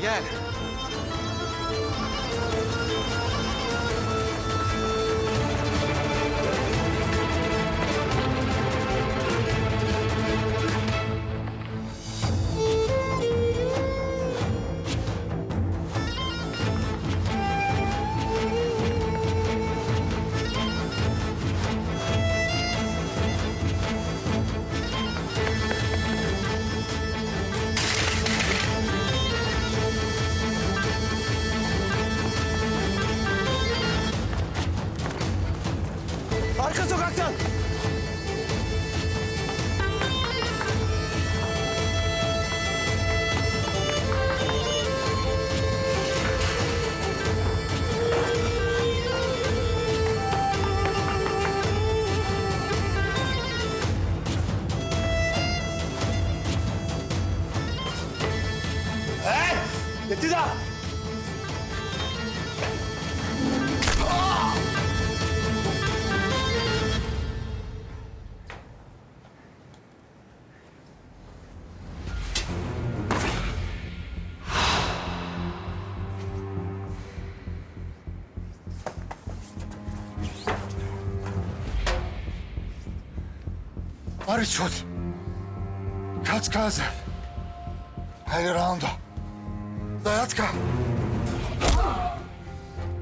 Gel Mariçot. Kaçkaze. Hayır Rando. Dayatka.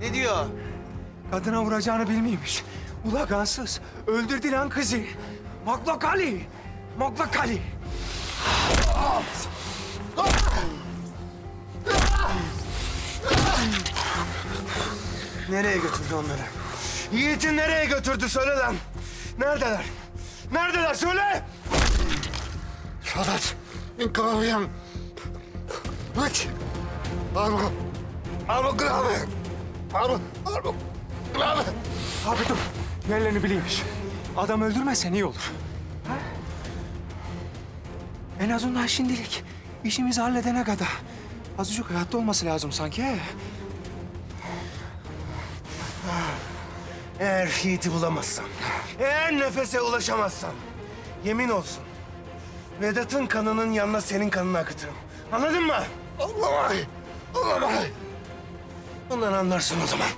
Ne diyor? Kadına vuracağını bilmiyormuş. Ula gansız. Öldürdü lan kızı. Maklakali. Maklakali. Nereye götürdü onları? Yiğit'i nereye götürdü söyle lan. Neredeler? Neredeler söyle. Şadat. İnkılabıyım. Bak. Arbu. Arbu kılavı. Arbu. Arbu. Kılavı. Abi dur. Yerlerini biliymiş. Adam öldürmezsen iyi olur. Ha? En azından şimdilik. işimizi halledene kadar. Azıcık hayatta olması lazım sanki. he? Eğer Yiğit'i bulamazsam, eğer nefese ulaşamazsam, yemin olsun Vedat'ın kanının yanına senin kanını akıtırım. Anladın mı? Allah'ım. Allah'ım. Bundan anlarsın o zaman.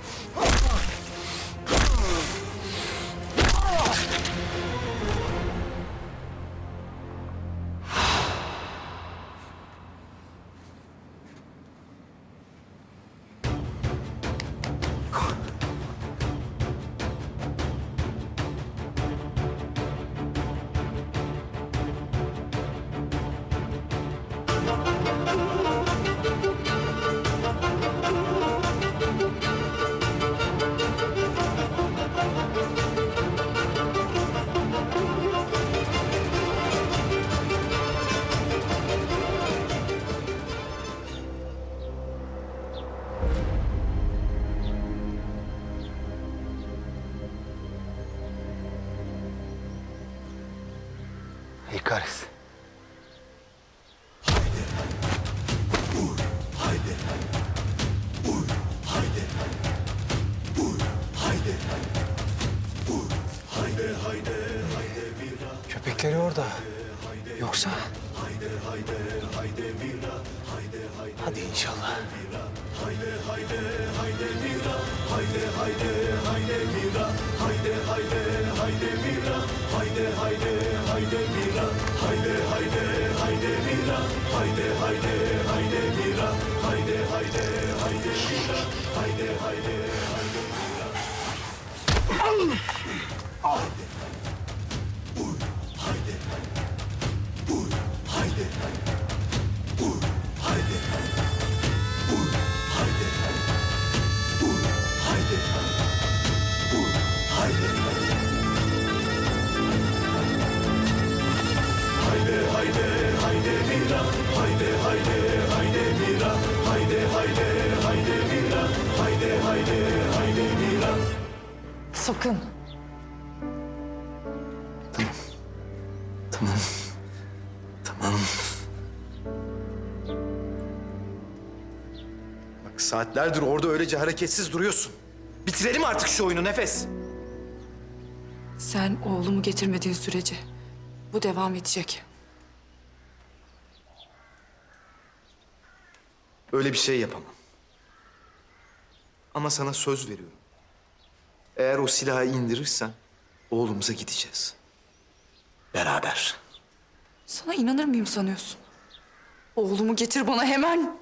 Yoksa Hadi inşallah. Sakın. Tamam. Tamam. Bak saatlerdir orada öylece hareketsiz duruyorsun. Bitirelim artık şu oyunu Nefes. Sen oğlumu getirmediğin sürece bu devam edecek. Öyle bir şey yapamam. Ama sana söz veriyorum. Eğer o silahı indirirsen oğlumuza gideceğiz. Beraber. Sana inanır mıyım sanıyorsun? Oğlumu getir bana hemen.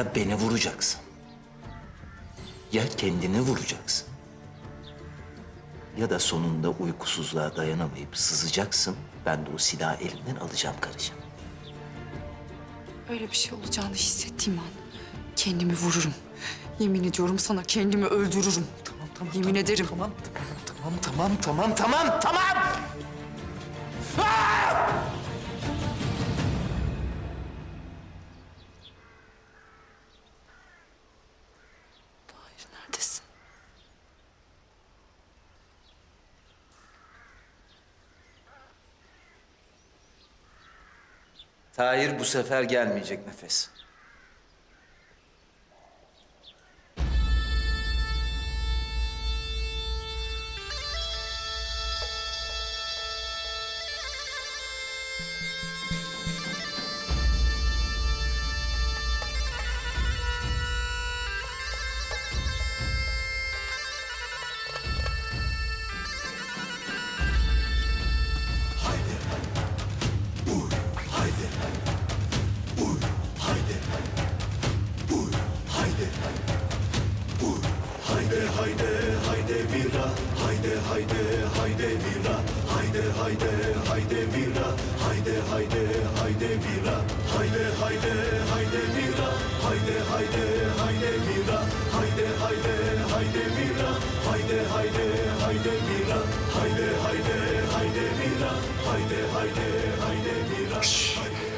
Ya beni vuracaksın. Ya kendini vuracaksın. Ya da sonunda uykusuzluğa dayanamayıp sızacaksın. Ben de o silahı elinden alacağım karıcığım. Öyle bir şey olacağını hissettiğim an kendimi vururum. Yemin ediyorum sana kendimi öldürürüm. Tamam tamam. Yemin ederim. Tamam, tamam, tamam, tamam, tamam, tamam. Hayır Tahir bu sefer gelmeyecek nefes.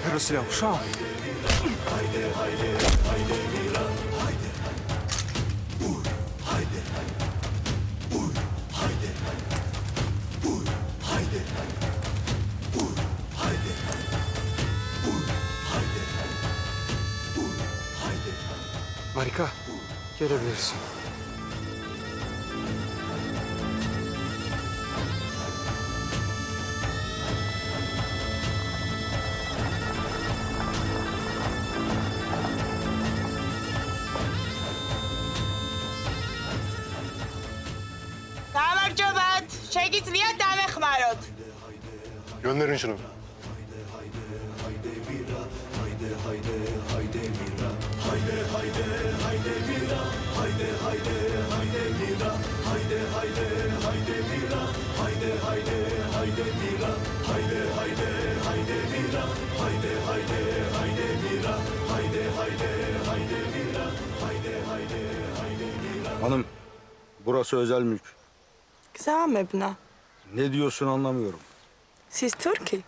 Ver o silahı uşağım. Marika, gelebilirsin. Tamam Cevat. Şey git niye demek marot? Gönderin şunu. Burası özel mülk. Güzel mebna. Ne diyorsun anlamıyorum. Siz Türkiye.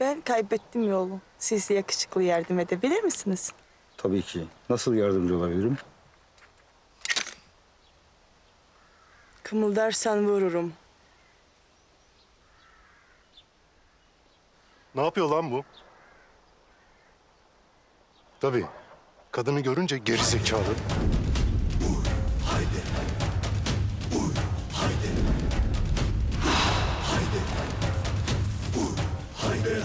Ben kaybettim yolu. Siz yakışıklı yardım edebilir misiniz? Tabii ki. Nasıl yardımcı olabilirim? Kımıldarsan vururum. Ne yapıyor lan bu? Tabii. Kadını görünce geri zekalı.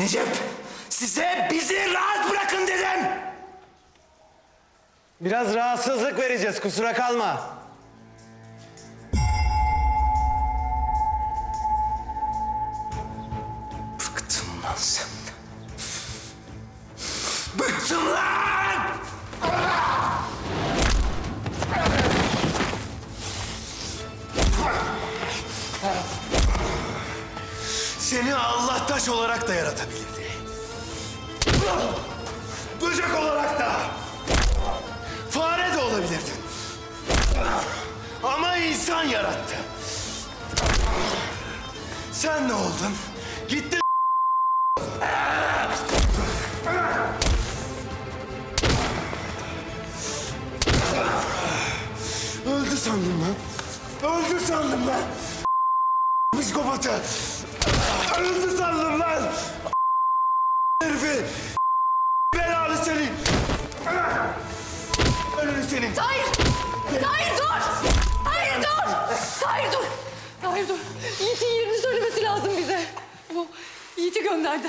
Necip, size bizi rahat bırakın dedim. Biraz rahatsızlık vereceğiz kusura kalma. Bıktım lan senden. Bıktım lan! Seni Allah taş olarak da yaratabilirdi. Böcek olarak da. Fare de olabilirdin. Ama insan yarattı. Sen ne oldun? Gittin Öldü sandım ben. Öldü sandım ben. Psikopatı. Öldü sandım lan. Herifi. Belalı seni. Ölünü senin. Tahir! Tahir dur! Tahir dur! Tahir dur! Tahir dur! Yiğit'in yerini söylemesi lazım bize. O Yiğit'i gönderdi.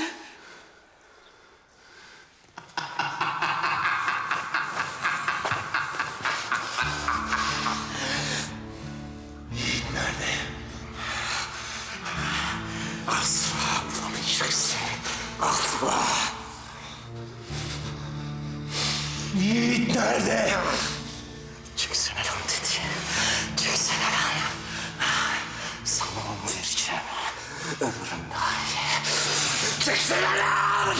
Yiğit nerede? Çıksana lan dedi. Çıksana lan. Sana onu vereceğim. Ömrüm daha iyi. Çıksana lan!